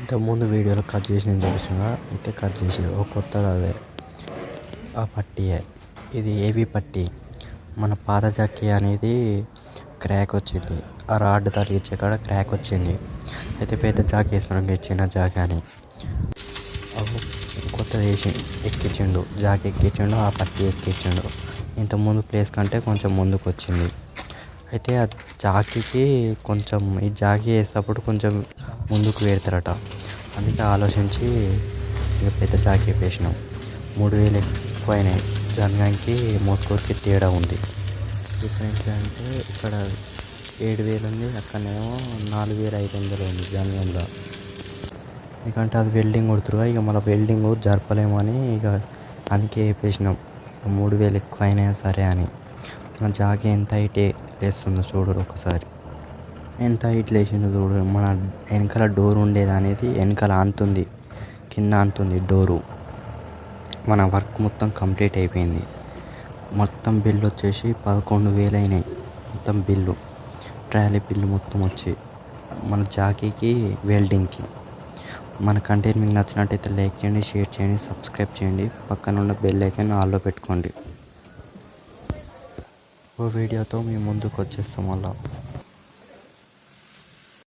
ఇంతకుముందు వీడియోలో కట్ చేసి నేను చూసిన అయితే కట్ చేసి ఒక కొత్తది అదే. ఆ పట్టీయే. ఇది ఏవి పట్టి. మన పాత జాకీ అనేది క్రాక్ వచ్చింది. ఆ రాడ్ తగిలించే కాడ క్రాక్ వచ్చింది. అయితే పెద్ద జాకీ వేసినాక చిన్న జాకీ అని. కొత్తది వేసి ఎక్కించిండు. జాకీ ఎక్కించిండు ఆ పట్టీ ఎక్కించిండు. ఇంతకుముందు ప్లేస్ కంటే కొంచెం ముందుకు వచ్చింది అయితే ఆ జాకీకి కొంచెం ఈ జాకీ వేసేటప్పుడు కొంచెం ముందుకు పెడతారట అందుకే ఆలోచించి ఇక పెద్ద జాకీ వేసినాం మూడు వేలు ఎక్కువ అయినాయి జనగానికి మోస్కోర్కి తేడా ఉంది. డిఫరెన్స్ అంటే ఇక్కడ ఏడు వేలు ఉంది అక్కడనేమో నాలుగు వేల ఐదు వందలు ఉంది జనగంలో ఎందుకంటే అది వెల్డింగ్ కొడుతురుగా ఇక మన వెల్డింగ్ జరపలేము అని ఇక అందుకే వేసేసినాం ఇక మూడు వేలు ఎక్కువ అయినా సరే అని. మన జాకీ ఎంత హైట్ లేస్తుందో చూడరు ఒకసారి ఎంత హైట్ లేచిందో చూడు మన వెనకాల డోర్ ఉండేది అనేది వెనకాల అంటుంది కింద అంటుంది డోరు. మన వర్క్ మొత్తం కంప్లీట్ అయిపోయింది. మొత్తం బిల్లు వచ్చేసి పదకొండు వేలు అయినాయి మొత్తం బిల్లు. ట్రాలీ బిల్లు మొత్తం వచ్చి మన జాకీకి వెల్డింగ్కి. మన కంటెంట్ మీకు నచ్చినట్టయితే లైక్ చేయండి షేర్ చేయండి సబ్స్క్రైబ్ చేయండి. పక్కన ఉన్న బెల్ ఐకాన్ ఆల్లో పెట్టుకోండి. ఓ వీడియోతో మేము ముందుకు వచ్చేస్తాం అలా